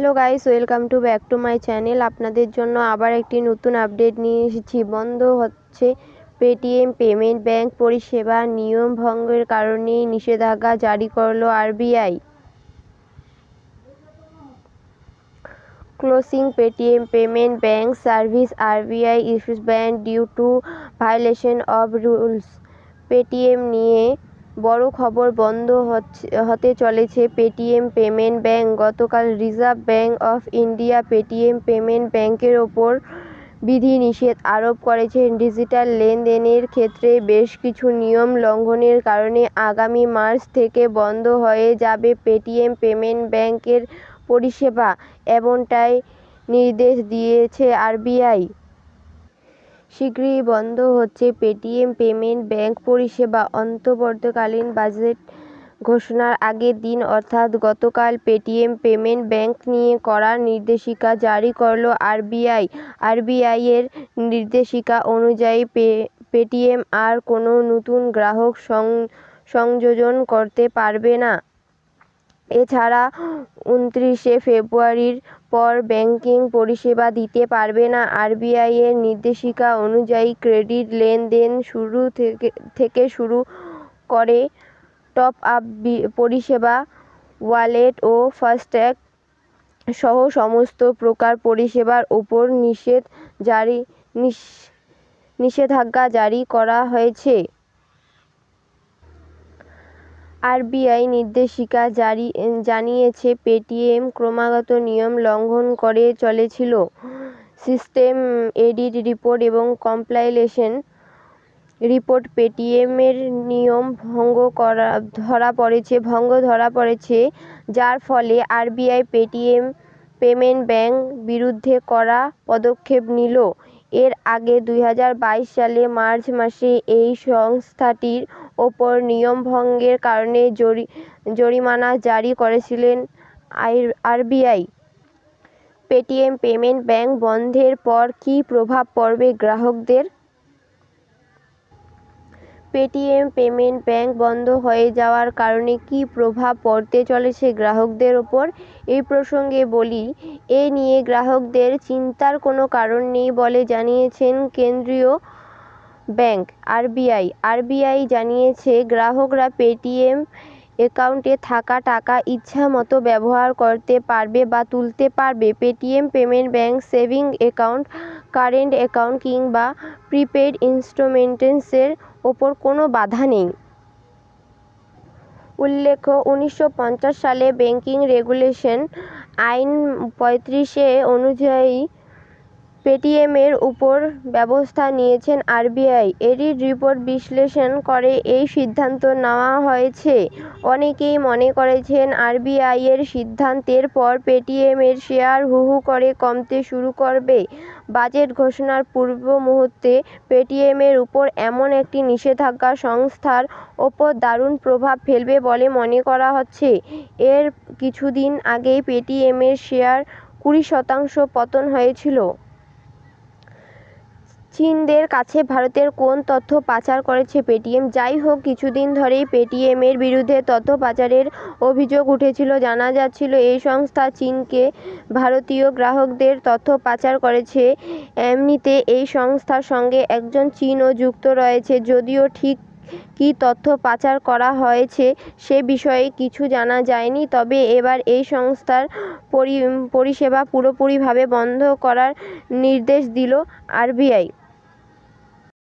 Hello guys, welcome to back to my channel. আপনাদের জন্য আবার একটি নতুন আপডেট নিয়ে এসেছি। বন্ধ হচ্ছে পেটিএম পেমেন্ট ব্যাংক পরিষেবা নিয়ম ভঙ্গের কারণে নিষেধাজ্ঞা জারি করল RBI closing Paytm payment bank service RBI issues ban due to violation of rules Paytm নিয়ে বড় খবর বন্ধ হতে চলেছে পেটিএম পেমেন্ট ব্যাঙ্ক গতকাল Reserve Bank of India Paytm payment ব্যাঙ্কের ওপর বিধিনিষেধ আরোপ করেছে। ডিজিটাল লেনদেনের ক্ষেত্রে বেশ কিছু নিয়ম লঙ্ঘনের কারণে আগামী মার্চ থেকে বন্ধ হয়ে যাবে পেটিএম পেমেন্ট ব্যাঙ্কের পরিষেবা, এমনটাই নির্দেশ দিয়েছে আরবিআই। শীঘ্রই বন্ধ হচ্ছে পেটিএম পেমেন্ট ব্যাঙ্ক পরিষেবা। অন্তর্বর্তীকালীন বাজেট ঘোষণার আগের দিন অর্থাৎ গতকাল পেটিএম পেমেন্ট ব্যাঙ্ক নিয়ে কড়া নির্দেশিকা জারি করল আরবিআই। আরবিআইয়ের নির্দেশিকা অনুযায়ী পেটিএম আর কোনো নতুন গ্রাহক সং, সংযোজন করতে পারবে না। এছাড়া উনত্রিশে ফেব্রুয়ারির পর ব্যাংকিং পরিষেবা দিতে পারবে না। আরবিআইয়ের নির্দেশিকা অনুযায়ী ক্রেডিট লেনদেন শুরু থেকে শুরু করে টপ আপ পরিষেবা, ওয়ালেট ও ফাস্ট্যাগ সহ সমস্ত প্রকার পরিষেবার ওপর নিষেধ জারি নিষেধাজ্ঞা জারি করা হয়েছে। আরবিআই নির্দেশিকা জারি, জানিয়েছে, পেটিএম ক্রমাগত নিয়ম লঙ্ঘন করে চলেছিল। সিস্টেম এডিট রিপোর্ট এবং কমপ্লাইলেশন রিপোর্ট পেটিএমের নিয়ম ভঙ্গ করা, ধরা পড়েছে, ভঙ্গ ধরা পড়েছে, যার ফলে আরবিআই পেটিএম পেমেন্ট ব্যাংক বিরুদ্ধে কড়া পদক্ষেপ নিল। এর আগে দুই হাজার বাইশ সালে মার্চ মাসে এই সংস্থাটির ওপর নিয়ম ভঙ্গের কারণে জরিমানা জারি করেছিলেন আরবিআই। পেটিএম পেমেন্ট ব্যাঙ্ক বন্ধের পর কী প্রভাব পড়বে গ্রাহকদের? পেটিএম পেমেন্ট ব্যাঙ্ক বন্ধ হয়ে যাওয়ার কারণে কী প্রভাব পড়তে চলেছে গ্রাহকদের ওপর? এই প্রসঙ্গে বলি, এ নিয়ে গ্রাহকদের চিন্তার কোনো কারণ নেই বলে জানিয়েছেন কেন্দ্রীয় ব্যাংক আরবিআই। আরবিআই জানিয়েছে, গ্রাহকরা পেটিএম অ্যাকাউন্টে থাকা টাকা ইচ্ছামতো ব্যবহার করতে পারবে বা তুলতে পারবে। Paytm payment bank saving account, current account কিংবা প্রিপেইড ইনস্টলমেন্টসের ওপর কোনো বাধা নেই। উল্লেখ্য, উনিশশো পঞ্চাশ সালে ব্যাংকিং রেগুলেশন আইন পঁয়ত্রিশে অনুযায়ী পেটিএমের উপর ব্যবস্থা নিয়েছেন আরবিআই। এরই রিপোর্ট বিশ্লেষণ করে এই সিদ্ধান্ত নেওয়া হয়েছে। অনেকেই মনে করেছেন আরবিআইয়ের সিদ্ধান্তের পর পেটিএমের শেয়ার হু হু করে কমতে শুরু করবে। বাজেট ঘোষণার পূর্ব মুহূর্তে পেটিএমের উপর এমন একটি নিষেধাজ্ঞা সংস্থার ওপর দারুণ প্রভাব ফেলবে বলে মনে করা হচ্ছে। এর কিছুদিন আগেই পেটিএমের শেয়ার কুড়ি শতাংশ পতন হয়েছিল। চীনদের কাছে ভারতের কোন তথ্য পাচার করেছে পেটিএম? যাই হোক, কিছুদিন ধরেই পেটিএমের বিরুদ্ধে তথ্য পাচারের অভিযোগ উঠেছিল, জানা যাচ্ছিল এই সংস্থা চীনকে ভারতীয় গ্রাহকদের তথ্য পাচার করেছে। এমনিতে এই সংস্থার সঙ্গে একজন চীনও যুক্ত রয়েছে, যদিও ঠিক কী তথ্য পাচার করা হয়েছে সে বিষয়ে কিছু জানা যায়নি। তবে এবার এই সংস্থার পরিষেবা পুরোপুরিভাবে বন্ধ করার নির্দেশ দিল আরবিআই।